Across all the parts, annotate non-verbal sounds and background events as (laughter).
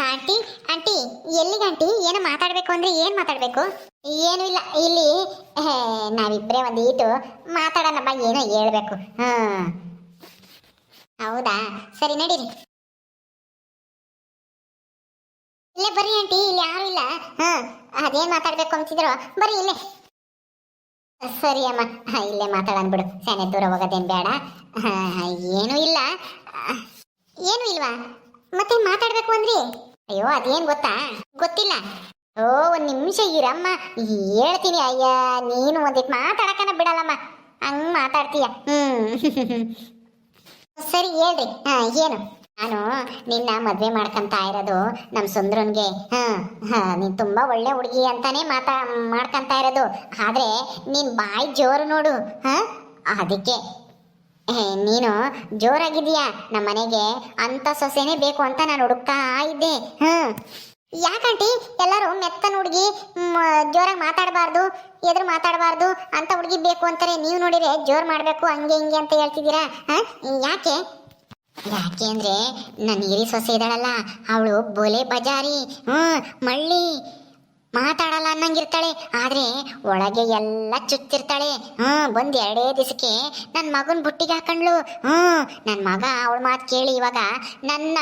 Aunty aunty ಎಲ್ಲಿಗೆ aunty? ಏನು ಮಾತಾಡಬೇಕು ಅಂದ್ರೆ ಏನು ಮಾತಾಡಬೇಕು? ಏನೂ ಇಲ್ಲ ಇಲ್ಲಿ ಹೇ, ನಾವಿಬ್ರೇ ಒಂದು ಈಟು. ಮಾತಾಡೋಣಪ್ಪ ಏನೋ ಹೇಳಬೇಕು. ಹಾಂ. ಹೌದಾ? ಸರಿ ನಡೀರಿ. ಇಲ್ಲೇ ಬರ್ರಿ ಆಂಟಿ ಇಲ್ಲಿ ಯಾರು ಇಲ್ಲ. ಹಾ ಅದೇನು ಮಾತಾಡಬೇಕು ಅಂತಿದ್ರು ಬರ್ರಿ ಇಲ್ಲೇ. ಸರಿ ಅಮ್ಮ ಇಲ್ಲೇ ಮಾತಾಡೋಣ ಬಿಡು. ಸೆನೆ ದೂರ ಹೋಗೋದೇನು ಬೇಡ. ಏನೂ ಇಲ್ಲ. ಏನೂ ಇಲ್ವಾ? ಮತ್ತೆ ಮಾತಾಡ್ಬೇಕು ಅಂದ್ರಿ? ಅಯ್ಯೋ, ಅದೇನ್ ಗೊತ್ತಾ? ಗೊತ್ತಿಲ್ಲ. ಓ, ಒಂದ್ ನಿಮಿಷ ಇರಮ್ಮ. ಹೇಳ್ತೀನಿ, ಅಯ್ಯ. ನೀನು ಒಂದಿಟ್ ಮಾತಾಡಕನ ಬಿಡಲ್ಲಮ್ಮ. ಹಂಗ್ ಮಾತಾಡ್ತೀಯ. ಹ್ಮ್. (laughs) ಸರಿ, ಹೇಳ್ರಿ. ಹಾ, ಏನು? ನಾನು ನಿನ್ನ ಮದ್ವೆ ಮಾಡ್ಕಂತ ಇರೋದು ನಮ್ ಸುಂದ್ರನ್ಗೆ. ಹಾ ಹಾ, ನೀನ್ ತುಂಬಾ ಒಳ್ಳೆ ಹುಡುಗಿ ಅಂತಾನೆ ಮಾತಾ, ಮಾಡ್ಕೊಂತ ಇರೋದು. ಆದ್ರೆ, ನೀನ್ ಬಾಯಿ ಜೋರು ನೋಡು. ಹಾ, ಅದಕ್ಕೆ. ನೀನು ಜೋರಾಗಿದೀಯಾ ನಮ್ಮ ಮನೆಗೆ ಅಂತ ಸೊಸೆನೇ ಬೇಕು ಅಂತ ನಾನು ಹುಡುಕ್ತಾ ಇದ್ದೆ. ಹ್ಮ್. ಯಾಕಂಟಿ ಎಲ್ಲರೂ ಮೆತ್ತನ ಹುಡುಗಿ ಜೋರಾಗಿ ಮಾತಾಡಬಾರ್ದು, ಎದುರು ಮಾತಾಡಬಾರ್ದು ಅಂತ ಹುಡುಗಿ ಬೇಕು ಅಂತಾರೆ. ನೀವು ನೋಡಿದ್ರೆ ಜೋರ್ ಮಾಡಬೇಕು, ಹಂಗೆ ಹಿಂಗೆ ಅಂತ ಹೇಳ್ತಿದ್ದೀರಾ? ಯಾಕೆ? ಯಾಕೆ ಅಂದ್ರೆ ನನ್ನ ಹಿರಿ ಸೊಸೆ ಇದ್ದಾಳಲ್ಲ, ಅವಳು ಬೋಲೆ ಬಜಾರಿ, ಹ್ಮ್, ಮಳ್ಳಿ. ಮಾತಾಡಲ್ಲ ಅನ್ನಂಗಿರ್ತಾಳೆ. ಆದ್ರೆ ಒಳಗೆ ಎಲ್ಲ ಚುಚ್ಚಿರ್ತಾಳೆ. ಹ್ಮ್ ಬಂದ್ ಎರಡೇ ದಿವಸಕ್ಕೆ ನನ್ನ ಮಗನ್ ಬುಟ್ಟಿಗೆ ಹಾಕೊಂಡ್ಲು ಹ್ಮ್ ನನ್ನ ಮಗ ಅವಳ ಮಾತು ಕೇಳಿ ಇವಾಗ ನನ್ನ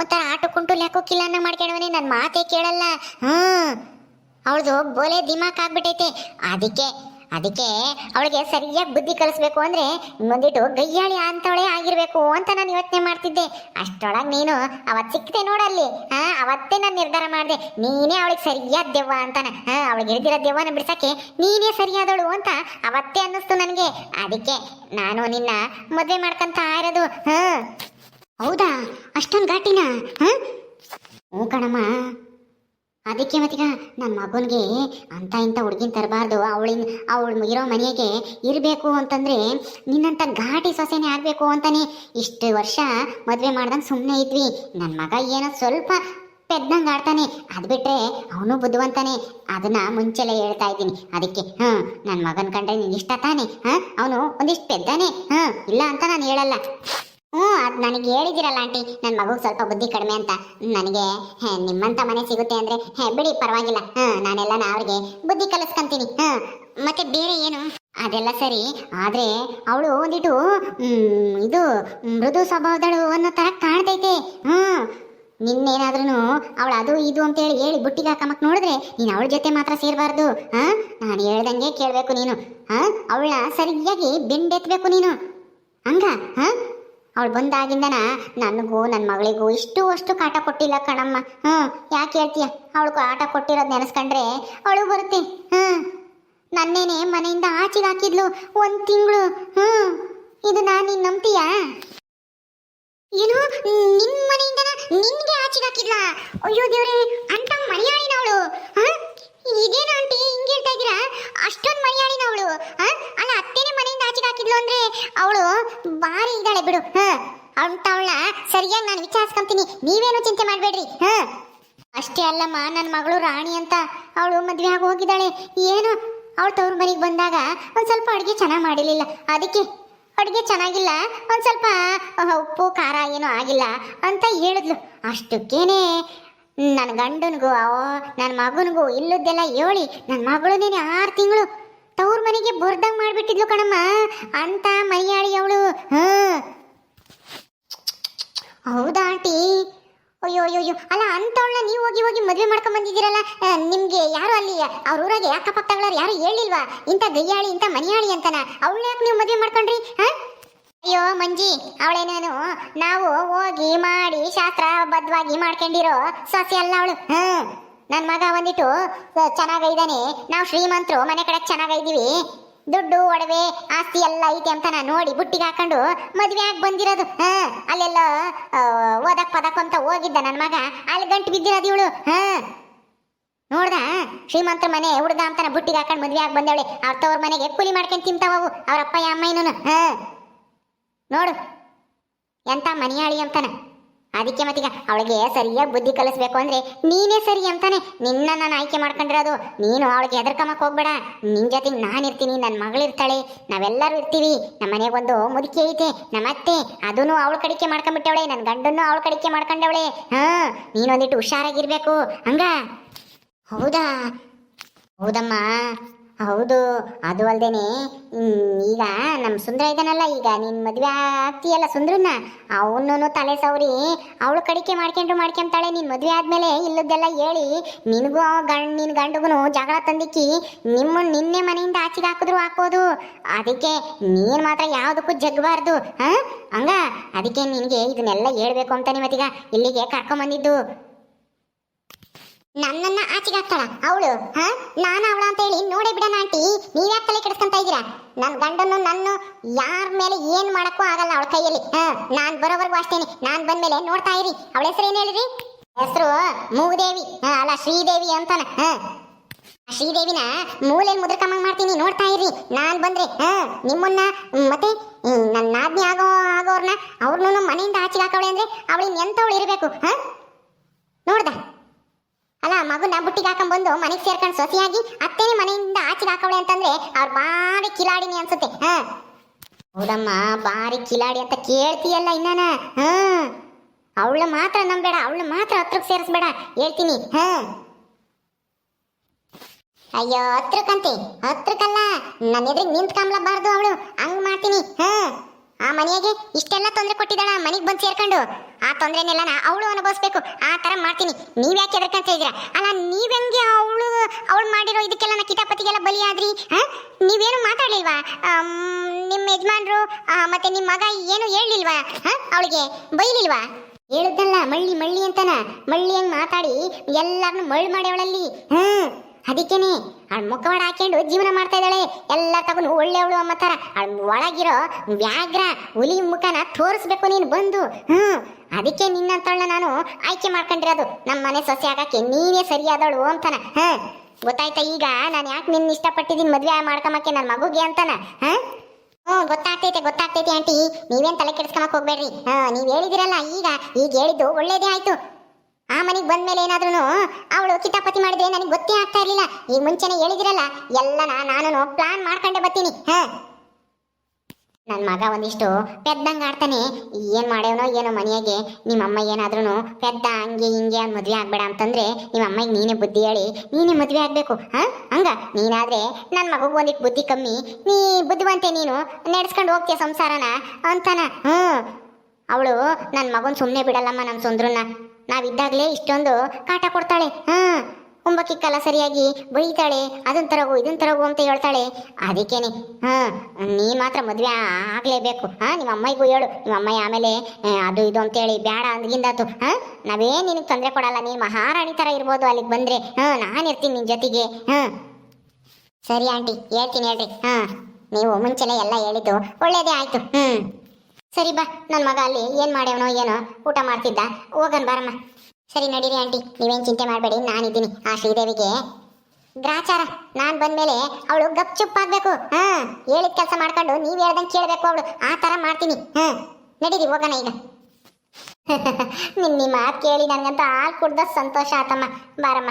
ಒಂಥರ ಆಟೋ ಕುಂಟು ಲೆಕ್ಕೋಕಿಲ್ಲ ಅನ್ನೋ ಮಾಡ್ಕೊಂಡವನೇ ನನ್ನ ಮಾತೇ ಕೇಳಲ್ಲ. ಹ್ಮ್ ಅವಳದು ಬೋಲೆ ದಿಮಾಕ್ ಆಗ್ಬಿಟ್ಟೈತೆ ಅದಕ್ಕೆ ಅದಕ್ಕೆ ಅವಳಿಗೆ ಸರಿಯಾಗಿ ಬುದ್ಧಿ ಕಲಿಸ್ಬೇಕು ಅಂದ್ರೆ ಮುಂದಿಟ್ಟು ಗಯ್ಯಾಳಿ ಅಂತವಳೆ ಆಗಿರ್ಬೇಕು ಅಂತ ನಾನು ಯೋಚನೆ ಮಾಡ್ತಿದ್ದೆ. ಅಷ್ಟೊಳಗೆ ನೀನು ಅವತ್ ಸಿಕ್ತೆ ನೋಡಲ್ಲಿ. ಹಾ, ಅವತ್ತೇ ನಾನು ನಿರ್ಧಾರ ಮಾಡಿದೆ. ನೀನೇ ಅವಳಿಗೆ ಸರಿಯಾದ ದೆವ್ವ ಅಂತಾನೆ. ಹಾ, ಅವಳಿಗೆ ಹಿಡಿದಿರೋ ದೆವ್ವನ ಬಿಡ್ಸಕ್ಕೆ ನೀನೇ ಸರಿಯಾದವಳು ಅಂತ ಅವತ್ತೇ ಅನ್ನಿಸ್ತು ನನಗೆ. ಅದಕ್ಕೆ ನಾನು ನಿನ್ನ ಮದುವೆ ಮಾಡ್ಕಂತ ಇರೋದು. ಹಾ. ಹೌದಾ? ಅಷ್ಟೊಂದು ಘಾಟಿನ? ಹಾ? ಹ್ಞೂ ಕಣಮ್ಮ. ಅದಕ್ಕೆ ಮತ್ತೀಗ ನನ್ನ ಮಗನಿಗೆ ಅಂತ ಇಂಥ ಹುಡುಗಿನ ತರಬಾರ್ದು. ಅವಳಿನ ಅವಳು ಇರೋ ಮನೆಗೆ ಇರಬೇಕು ಅಂತಂದ್ರೆ ನಿನ್ನಂಥ ಘಾಟಿ ಸೊಸೆನೇ ಆಗಬೇಕು ಅಂತಾನೆ. ಇಷ್ಟು ವರ್ಷ ಮದುವೆ ಮಾಡ್ದಂಗೆ ಸುಮ್ಮನೆ ಇದ್ವಿ. ನನ್ನ ಮಗ ಏನೋ ಸ್ವಲ್ಪ ಪೆದ್ದಂಗೆ ಆಡ್ತಾನೆ. ಅದು ಬಿಟ್ಟರೆ ಅವನು ಬುದ್ಧಿವಂತಾನೆ. ಅದನ್ನ ಮುಂಚೆಲೆ ಹೇಳ್ತಾ ಇದ್ದೀನಿ. ಅದಕ್ಕೆ ಹ್ಞೂ ನನ್ನ ಮಗನ ಕಂಡ್ರೆ ನಿನ್ನ ಇಷ್ಟ ತಾನೆ? ಹಾಂ, ಅವನು ಒಂದಿಷ್ಟು ಪೆದ್ದಾನೆ. ಹಾಂ, ಇಲ್ಲ ಅಂತ ನಾನು ಹೇಳಲ್ಲ. ಹ್ಞೂ ಅದು ನನಗೆ ಹೇಳಿದಿರಲ್ಲ ಆಂಟಿ. ನನ್ನ ಮಗುಗೆ ಸ್ವಲ್ಪ ಬುದ್ಧಿ ಕಡಿಮೆ ಅಂತ. ನನಗೆ ಹೇ, ನಿಮ್ಮಂತ ಮನೆ ಸಿಗುತ್ತೆ ಅಂದ್ರೆ ಹೇ ಬಿಡಿ ಪರವಾಗಿಲ್ಲ. ಹಾಂ ನಾನೆಲ್ಲ ಅವ್ರಿಗೆ ಬುದ್ಧಿ ಕಲಿಸ್ಕೊಂತೀನಿ. ಹಾಂ ಮತ್ತೆ ಬೇರೆ ಏನು? ಅದೆಲ್ಲ ಸರಿ ಆದ್ರೆ ಅವಳು ಒಂದಿಟ್ಟು ಇದು ಮೃದು ಸ್ವಭಾವದಳು ಅನ್ನೋ ಥರ ಕಾಣ್ತೈತೆ. ಹ್ಞೂ ನಿನ್ನೇನಾದ್ರೂ ಅವಳು ಅದು ಇದು ಅಂತೇಳಿ ಹೇಳಿ ಬುಟ್ಟಿಗೆ ಹಾಕಮಕ್ ನೋಡಿದ್ರೆ ನೀನು ಅವಳ ಜೊತೆ ಮಾತ್ರ ಸೇರಬಾರ್ದು. ಹಾಂ ನಾನು ಹೇಳ್ದಂಗೆ ಕೇಳಬೇಕು ನೀನು. ಹಾಂ ಅವಳನ್ನ ಸರಿಯಾಗಿ ಬೆಂಡೆತ್ಬೇಕು ನೀನು. ಹಂಗ ಹಾ? ಅವಳು ಬಂದಾಗಿಂದನ ನನಗೂ ನನ್ನ ಮಗಳಿಗೂ ಇಷ್ಟು ಅಷ್ಟು ಕಾಟ ಕೊಟ್ಟಿಲ್ಲ ಕಣಮ್ಮ. ಹ್ಞೂ, ಯಾಕೆ ಹೇಳ್ತೀಯ? ಅವಳಿಗೂ ಆಟ ಕೊಟ್ಟಿರೋದು ನೆನೆಸ್ಕೊಂಡ್ರೆ ಅವಳು ಬರುತ್ತೆ. ಹ್ಞೂ. ನನ್ನೇನೆ ಮನೆಯಿಂದ ಆಚೆಗೆ ಹಾಕಿದ್ಲು ಒಂದು ತಿಂಗಳು. ಹ್ಞೂ. ಇದು ನಾನು ನೀನು ನಂಬ್ತೀಯಾ? ಏನು? ನಿನ್ನ ಮನೆಯಿಂದ ನಿನಗೆ ಆಚೆಗೆ ಹಾಕಿದ್ಲ? ಅಯ್ಯೋ ದೇವ್ರೆ ಅಂತ ಮನೆಯಾಳಿನವಳು ಅಂತ ಅವಳ ಸರಿಯಾಗಿ ನಾನು ವಿಚಾರಿಸ್ಕೊಂತೀನಿ. ನೀವೇನು ಚಿಂತೆ ಮಾಡಬೇಡ್ರಿ, ಹ? ಅಷ್ಟೇ ಅಲ್ಲಮ್ಮ ನನ್ನ ಮಗಳು ರಾಣಿ ಅಂತ ಅವಳು ಮದುವೆ ಆಗಿ ಹೋಗಿದ್ದಾಳೆ. ಏನು? ಅವಳು ತವ್ರ ಮನೆಗೆ ಬಂದಾಗ ಒಂದು ಸ್ವಲ್ಪ ಅಡುಗೆ ಚೆನ್ನಾಗಿ ಮಾಡಿರಲಿಲ್ಲ. ಅದಕ್ಕೆ ಅಡುಗೆ ಚೆನ್ನಾಗಿಲ್ಲ, ಒಂದು ಸ್ವಲ್ಪ ಉಪ್ಪು, ಖಾರ ಏನೂ ಆಗಿಲ್ಲ ಅಂತ ಹೇಳಿದ್ಲು. ಅಷ್ಟಕ್ಕೇನೆ ನನ್ನ ಗಂಡನಿಗೂ ನನ್ನ ಮಗನಿಗೂ ಇಲ್ಲದ್ದೆಲ್ಲ ಹೇಳಿ ನನ್ನ ಮಗಳನ್ನೇನೆ ಆರು ತಿಂಗಳು ತವ್ರ ಮನೆಗೆ ಬುರ್ದಂಗೆ ಮಾಡಿಬಿಟ್ಟಿದ್ಲು ಕಣಮ್ಮ. ಅಂತ ಮೈಯಾಳಿ ಅವಳು, ಹಾಂ? ಹೌದಾ ಆಂಟಿ? ಅಯ್ಯೋ ಅಯ್ಯೋ ಅಲ್ಲ ಅಂತವಳನ್ನ ನೀವು ಹೋಗಿ ಹೋಗಿ ಮದುವೆ ಮಾಡ್ಕೊಂಡ್ ಬಂದಿದ್ದೀರಲ್ಲ ನಿಮ್ಗೆ ಯಾರು ಅಲ್ಲಿ, ಅವ್ರ ಊರಾಗೆ ಅಕ್ಕಪಕ್ಕದವ್ರು ಯಾರು ಹೇಳಿಲ್ವಾ ಇಂಥ ಗಯ್ಯಾಳಿ, ಇಂಥ ಮನೆಯಾಳಿ ಅಂತನ. ಅವಳನ್ನ ಯಾಕೆ ನೀವು ಮದುವೆ ಮಾಡ್ಕೊಂಡ್ರಿ, ಹಾ? ಅಯ್ಯೋ, ಮಂಜಿ ಅವಳೇನೇನು ನಾವು ಹೋಗಿ ಮಾಡಿ ಶಾಸ್ತ್ರ ಬದ್ಧವಾಗಿ ಮಾಡ್ಕೊಂಡಿರೋ ಸೊಸೆ ಅಲ್ಲ ಅವಳು ಹ್ಮ್ ನನ್ನ ಮಗ ಬಂದಿಟ್ಟು ಚೆನ್ನಾಗೈದಾನೆ. ನಾವು ಶ್ರೀಮಂತರು, ಮನೆ ಕಡೆ ಚೆನ್ನಾಗೈದೀವಿ. ದುಡ್ಡು, ಒಡವೆ, ಆಸ್ತಿ ಎಲ್ಲ ಐತೆ ಅಂತ ನಾನು ನೋಡಿ ಬುಟ್ಟಿಗೆ ಹಾಕೊಂಡು ಮದುವೆ ಆಗಿ ಬಂದಿರೋದು. ಹಾ, ಅಲ್ಲೆಲ್ಲ ಓದಕ್ ಪದಕ್ ಅಂತ ಹೋಗಿದ್ದ ನನ್ನ ಮಗ. ಅಲ್ಲಿ ಗಂಟು ಬಿದ್ದಿರೋದು ಇವಳು. ಹಾ. ನೋಡ್ದ? ಶ್ರೀಮಂತರ ಮನೆ ಹುಡುಗ ಅಂತಾನ ಬುಟ್ಟಿಗೆ ಹಾಕೊಂಡು ಮದುವೆ ಆಗಿ ಬಂದವಳೆ. ಅವ್ರ ತವ್ರ ಮನೆಗೆ ಕೂಲಿ ಮಾಡ್ಕೊಂಡು ತಿಂತಾವವು ಅವ್ರ ಅಪ್ಪ ಅಮ್ಮಯ್ಯನೂ ಹಾ. ನೋಡು. ಎಂತ ಮನೆಯಾಳಿ ಅಂತಾನ. ಅದಕ್ಕೆ ಮತ್ತೀಗ ಅವಳಿಗೆ ಸರಿಯಾಗಿ ಬುದ್ಧಿ ಕಲಿಸ್ಬೇಕು ಅಂದ್ರೆ ನೀನೇ ಸರಿ ಅಂತಾನೆ. ನಿನ್ನ ನಾನು ಆಯ್ಕೆ ಮಾಡ್ಕೊಂಡಿರೋದು. ನೀನು ಅವಳಿಗೆ ಎದರ್ಕಮಕ್ ಹೋಗ್ಬೇಡ. ನಿನ್ ಜೊತೆ ನಾನು ಇರ್ತೀನಿ ನನ್ನ ಮಗಳಿರ್ತಾಳೆ ನಾವೆಲ್ಲರೂ ಇರ್ತೀವಿ. ನಮ್ಮ ಒಂದು ಮುದುಕಿ ಐತೆ, ನಮ್ಮ ಅತ್ತೆ. ಅದನ್ನು ಅವಳ ಕಡಿಕೆ ಮಾಡ್ಕೊಂಡ್ಬಿಟ್ಟವಳೆ. ನನ್ನ ಗಂಡನ್ನು ಅವಳ ಕಡಿಕೆ ಮಾಡ್ಕೊಂಡವಳೆ. ಹಾ, ನೀನೊಂದಿಟ್ಟು ಹುಷಾರಾಗಿರ್ಬೇಕು ಹಂಗ? ಹೌದಾ? ಹೌದಮ್ಮ. ಹೌದು, ಅದು ಅಲ್ದೇನೆ. ಈಗ ನಮ್ಮ ಸುಂದರ ಇದ್ದಾನಲ್ಲ ಈಗ ನಿನ್ನ ಮದುವೆ ಆಗ್ತೀಯಲ್ಲ ಸುಂದ್ರನ್ನ? ಅವನು ತಲೆ ಸೌರಿ, ಅವಳು ಕಡಿಕೆ ಮಾಡ್ಕೊಂಡು ಮಾಡ್ಕೊಂತಾಳೆ ನಿನ್ನ ಮದುವೆ ಆದ್ಮೇಲೆ ಇಲ್ಲದ್ದೆಲ್ಲ ಹೇಳಿ, ನಿನಗೂ ಗಂಡ್, ನಿನ್ ಗಂಡಗೂ ಜಗಳ ತಂದಿಕ್ಕಿ, ನಿಮ್ಮ ನಿನ್ನೆ ಮನೆಯಿಂದ ಆಚೆಗೆ ಹಾಕಿದ್ರು ಹಾಕೋದು ಅದಕ್ಕೆ ನೀನು ಮಾತ್ರ ಯಾವುದಕ್ಕೂ ಜಗ್ಬಾರ್ದು, ಹಾಂ? ಹಂಗ? ಅದಕ್ಕೆ ನಿನಗೆ ಇದನ್ನೆಲ್ಲ ಹೇಳ್ಬೇಕು ಅಂತ ಮತ್ತೀಗ ಇಲ್ಲಿಗೆ ಕರ್ಕೊಂಬಂದಿದ್ದು. ನನ್ನನ್ನ ಆಚೆಗೆ ಹಾಕ್ತಾಳ. ಅವಳು ನಾನು ಅವಳ ಅಂತ ಹೇಳಿ ನೋಡೇ ಬಿಡಣ ಆಂಟಿ. ನೀವ್ಯಾಕೆ ತಲೆ ಕೆಡಿಸ್ಕೊಂತ ಇದ್ದೀರಾ? ನನ್ನ ಗಂಡನ್ನು ನನ್ನ ಯಾರ ಮೇಲೆ ಏನ್ ಮಾಡಕ್ಕೂ ಆಗಲ್ಲ ಅವಳ ಕೈಯಲ್ಲಿ. ಹಾ, ನಾನ್ ಬರೋವರೆಗೂ ಅಷ್ಟೇನೆ. ನಾನ್ ಬಂದ್ಮೇಲೆ ನೋಡ್ತಾ ಇರಿ. ಅವಳ ಹೆಸರು ಏನ್ ಹೇಳಿರಿ ಹೆಸರು ಮೂದೇವಿ ಅಲ್ಲ, ಶ್ರೀದೇವಿ ಅಂತಾನ. ಹಾ. ಶ್ರೀದೇವಿನ ಮೂಲೆಯಲ್ಲಿ ಮುದ್ರಕಮ್ಮಂಗ್ ಮಾಡ್ತೀನಿ. ನೋಡ್ತಾ ಇರಿ ನಾನ್ ಬಂದ್ರೆ, ಹಾ, ನಿಮ್ಮನ್ನ, ಮತ್ತೆ ನನ್ನ ನಾದ್ನಿ ಆಗೋ, ಆಗೋರ್ನ ಅವ್ರನ್ನೂ ಮನೆಯಿಂದ ಆಚೆಗೆ ಹಾಕವಳೆ ಅಂದ್ರೆ ಅವಳಿನ್ ಎಂತವಳು ಇರಬೇಕು, ಹ? ನೋಡ್ದ. ಮಗುನ ಬುಟ್ಟಿಗೆ ಹಾಕೊಂಡ್ಬಂದು ಮನೆಗೆ ಸೇರ್ಕೊಂಡು ಸೊಸಿಯಾಗಿ ಅತ್ತೇನೆ ಮನೆಯಿಂದ ಆಚೆಗೆ ಹಾಕವಳೆ ಅಂತಂದ್ರೆ ಅವ್ರು ಬಾರಿ ಕಿಲಾಡಿನಿ ಅನ್ಸುತ್ತೆ. ಹಾ. ಹೌದಮ್ಮ ಬಾರಿ ಕಿಲಾಡಿ ಅಂತ ಕೇಳ್ತೀಯಲ್ಲ ಇನ್ನಾನ? ಹಾ. ಅವಳ ಮಾತ್ರ ನಂಬೇಡ ಅವಳ ಮಾತ್ರ ಹತ್ರಕ್ಕೆ ಸೇರಿಸ್ಬೇಡ, ಹೇಳ್ತೀನಿ. ಹಾ. ಅಯ್ಯೋ, ಹತ್ರಕ್ಕಂತೆ, ಹತ್ರಕ್ಕಲ್ಲ. ನನ್ನ ಎದುರಿಗೆ ನಿಂತ್ಕೊಂಬ್ಲಬಾರ್ದು ಅವಳು. ಹಂಗ್ ಮಾಡ್ತೀನಿ. ಹ. ಆ ಮನೆಯಾಗೆ ಇಷ್ಟೆಲ್ಲ ತೊಂದರೆ ಕೊಟ್ಟಿದ್ದಾಳ ಮನೆಗೆ ಬಂದು ಸೇರ್ಕೊಂಡು. ಆ ತೊಂದರೆನೆಲ್ಲ ಅವಳು ಅನುಭವಿಸ್ಬೇಕು. ಆ ಥರ ಮಾಡ್ತೀನಿ. ನೀವು ಯಾಕೆ ಎದರ್ಕಂತ ಇದ್ದೀರಾ? ಅಲ್ಲ ನೀವೆಂಗೆ ಅವಳು ಅವಳು ಮಾಡಿರೋ ಇದಕ್ಕೆಲ್ಲ ನಾ ಕಿತಾಪತಿಗೆಲ್ಲ ಬಲಿಯಾದ್ರಿ? ನೀವೇನು ಮಾತಾಡಲಿಲ್ವಾ? ನಿಮ್ಮ ಯಜಮಾನ್ರು ಮತ್ತೆ ನಿಮ್ಮ ಮಗ ಏನು ಹೇಳಲಿಲ್ವಾ? ಅವಳಿಗೆ ಬೈಲಿಲ್ವಾ? ಹೇಳುದಲ್ಲ, ಮಳ್ಳಿ ಮಳ್ಳಿ ಅಂತಾನ. ಮಳ್ಳಿ ಹಂಗೆ ಮಾತಾಡಿ ಎಲ್ಲರನ್ನು ಮಳ್ಳು ಮಾಡ್ಯವಳಲ್ಲಿ. ಹ್ಮ್ ಅದಕ್ಕೇನೆ ಅವಳ ಮುಖವಾಡ ಹಾಕೊಂಡು ಜೀವನ ಮಾಡ್ತಾ ಇದ್ದಾಳೆ. ಎಲ್ಲ ತಗೊಂಡು ಒಳ್ಳೆಯವಳು ಅಮ್ಮ ಥರ ಅವಳ ಒಳಗಿರೋ ವ್ಯಾಘ್ರ ಹುಲಿ ಮುಖನ ತೋರಿಸ್ಬೇಕು ನೀನು ಬಂದು. ಹ್ಮ್ ಅದಕ್ಕೆ ನಿನ್ನಂತ ನಾನು ಆಯ್ಕೆ ಮಾಡ್ಕೊಂಡಿರೋದು. ನಮ್ಮ ಮನೆ ಸೊಸೆ ಆಗಕ್ಕೆ ನೀನೇ ಸರಿಯಾದವಳು ಅಂತಾನ. ಹ, ಗೊತ್ತಾಯ್ತಾ ಈಗ? ನಾನು ಯಾಕೆ ನಿನ್ನ ಇಷ್ಟಪಟ್ಟಿದ್ದೀನಿ ಮದ್ವೆ ಮಾಡ್ಕೊಂಬಕ್ಕೆ ನನ್ನ ಮಗುಗೆ ಅಂತಾನ? ಹ? ಹ್ಞೂ, ಗೊತ್ತಾಗ್ತೈತೆ ಗೊತ್ತಾಗ್ತೈತೆ ಆಂಟಿ. ನೀವೇನ್ ತಲೆ ಕೆಡಿಸ್ಕೊಂಬಕ್ಕೆ ಹೋಗ್ಬೇಡ್ರಿ. ಹಾ, ನೀವು ಹೇಳಿದಿರಲ್ಲ, ಈಗ ಈಗ ಹೇಳಿದ್ದು ಒಳ್ಳೇದೇ ಆಯ್ತು. ಆ ಮನೆಗೆ ಬಂದ್ಮೇಲೆ ಏನಾದ್ರೂ ಅವಳು ಕಿತಾಪತಿ ಮಾಡಿದ್ರೆ ನನಗೆ ಗೊತ್ತೇ ಆಗ್ತಾ ಇರಲಿಲ್ಲ. ಈಗ ಮುಂಚೆನೆ ಹೇಳಿದಿರಲ್ಲ ಎಲ್ಲ ನಾನು ಪ್ಲಾನ್ ಮಾಡ್ಕೊಂಡೆ ಬರ್ತೀನಿ. ಹಾ. ನನ್ನ ಮಗ ಒಂದಿಷ್ಟು ಪೆದ್ದಂಗೆ ಆಡ್ತಾನೆ. ಏನ್ ಮಾಡ್ಯವನೋ ಏನೋ ಮನೆಯಾಗೆ ನಿಮ್ಮ ಅಮ್ಮ ಏನಾದ್ರೂ ಪೆದ್ದ, ಹಂಗೆ ಹಿಂಗೆ ಅಂತ ಮದ್ವೆ ಆಗ್ಬೇಡ ಅಂತಂದ್ರೆ ನಿಮ್ಮ ಅಮ್ಮಗೆ ನೀನೇ ಬುದ್ಧಿ ಹೇಳಿ, ನೀನೇ ಮದ್ವೆ ಆಗ್ಬೇಕು. ಹಾ? ಹಂಗ? ನೀನಾದ್ರೆ ನನ್ನ ಮಗುಗೆ ಒಂದಿಟ್ಟು ಬುದ್ಧಿ ಕಮ್ಮಿ, ನೀ ಬುದ್ಧಿವಂತೆ ನೀನು, ನಡೆಸ್ಕೊಂಡು ಹೋಗ್ತೀಯ ಸಂಸಾರನ ಅಂತಾನ. ಹ್ಮ್ ಅವಳು ನನ್ನ ಮಗನ ಸುಮ್ಮನೆ ಬಿಡಲ್ಲಮ್ಮ ನಮ್ಮ ಸುಂದ್ರನ್ನ. ನಾವಿದ್ದಾಗಲೇ ಇಷ್ಟೊಂದು ಕಾಟ ಕೊಡ್ತಾಳೆ. ಹಾ ಕುಂಬಕ್ಕಿಕ್ಕಲ್ಲ ಸರಿಯಾಗಿ ಬೈತಾಳೆ, ಅದನ್ ತರಗು, ಇದನ್ ತರಗು ಅಂತ ಹೇಳ್ತಾಳೆ. ಅದಕ್ಕೇನೆ. ಹಾ, ನೀ ಮಾತ್ರ ಮದುವೆ ಆಗ್ಲೇಬೇಕು. ಹಾ ನಿಮ್ಮ ಅಮ್ಮೈಗೂ ಹೇಳು. ನಿಮ್ಮ ಅಮ್ಮಯ್ಯ ಆಮೇಲೆ ಅದು ಇದು ಅಂತೇಳಿ ಬೇಡ ಅಂದ್ಗಿಂದಾತು. ಹಾ ನಾವೇ ನಿನಗೆ ತೊಂದರೆ ಕೊಡಲ್ಲ. ನೀನು ಮಹಾರಾಣಿ ತರ ಇರ್ಬೋದು ಅಲ್ಲಿಗೆ ಬಂದ್ರೆ. ಹಾ, ನಾನು ಇರ್ತೀನಿ ನಿನ್ನ ಜೊತೆಗೆ. ಹಾ. ಸರಿ ಆಂಟಿ, ಹೇಳ್ತೀನಿ, ಹೇಳ್ರಿ. ಹಾ, ನೀವು ಮುಂಚೆನೆ ಎಲ್ಲ ಹೇಳಿದ್ದು ಒಳ್ಳೇದೇ ಆಯ್ತು. ಹ್ಮ್. ಸರಿ ಬಾ ನನ್ನ ಮಗ ಅಲ್ಲಿ ಏನ್ ಮಾಡ್ಯವನೋ ಏನೋ ಊಟ ಮಾಡ್ತಿದ್ದ, ಹೋಗನ್ ಬಾರಮ್ಮ. ಸರಿ ನಡೀರಿ ಆಂಟಿ, ನೀವೇನ್ ಚಿಂತೆ ಮಾಡಬೇಡಿ, ನಾನಿದ್ದೀನಿ ಆ ಶ್ರೀದೇವಿಗೆ. ಗ್ರಾಚಾರ, ನಾನ್ ಬಂದ್ಮೇಲೆ ಅವಳು ಗಪ್ ಚುಪ್ ಆಗ್ಬೇಕು, ಹಾ, ಹೇಳಿದ ಕೆಲಸ ಮಾಡ್ಕೊಂಡು ನೀವ್ ಹೇಳ್ದಂಗೆ ಕೇಳ್ಬೇಕು ಅವಳು, ಆ ತರ ಮಾಡ್ತೀನಿ, ಹಾ. ನಡೀರಿ, ಹೋಗೋಣ ಈಗ. (laughs) ನಿನ್ನ ಮಾತು ಕೇಳಿ ನನ್ಗಂತ ಹಾಲು ಕುಡ್ದ ಸಂತೋಷ ಆತಮ್ಮ, ಬಾರಮ್ಮ.